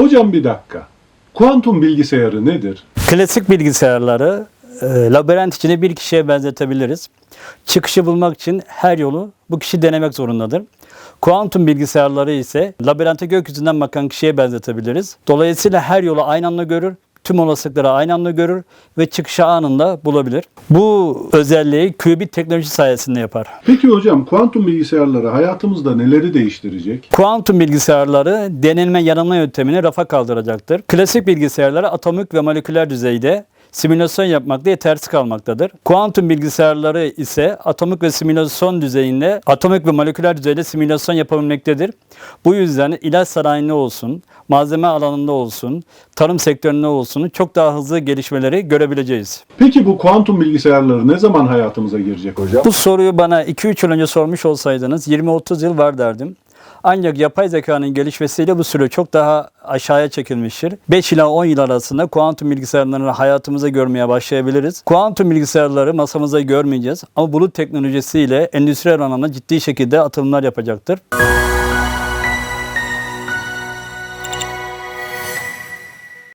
Hocam bir dakika. Kuantum bilgisayarı nedir? Klasik bilgisayarları e, labirent içinde bir kişiye benzetebiliriz. Çıkışı bulmak için her yolu bu kişi denemek zorundadır. Kuantum bilgisayarları ise labirente gökyüzünden bakan kişiye benzetebiliriz. Dolayısıyla her yolu aynı anda görür, tüm olasılıkları aynı anda görür ve çıkışı anında bulabilir. Bu özelliği qubit teknoloji sayesinde yapar. Peki hocam kuantum bilgisayarları hayatımızda neleri değiştirecek? Kuantum bilgisayarları denilme yanılma yöntemini rafa kaldıracaktır. Klasik bilgisayarlar atomik ve moleküler düzeyde simülasyon yapmakta yetersiz kalmaktadır. Kuantum bilgisayarları ise atomik ve simülasyon düzeyinde, atomik ve moleküler düzeyde simülasyon yapabilmektedir. Bu yüzden ilaç sanayinde olsun, malzeme alanında olsun, tarım sektöründe olsun çok daha hızlı gelişmeleri görebileceğiz. Peki bu kuantum bilgisayarları ne zaman hayatımıza girecek hocam? Bu soruyu bana 2-3 yıl önce sormuş olsaydınız 20-30 yıl var derdim. Ancak yapay zekanın gelişmesiyle bu süre çok daha aşağıya çekilmiştir. 5 ila 10 yıl arasında kuantum bilgisayarlarını hayatımıza görmeye başlayabiliriz. Kuantum bilgisayarları masamıza görmeyeceğiz ama bulut teknolojisiyle endüstriyel anlamda ciddi şekilde atılımlar yapacaktır.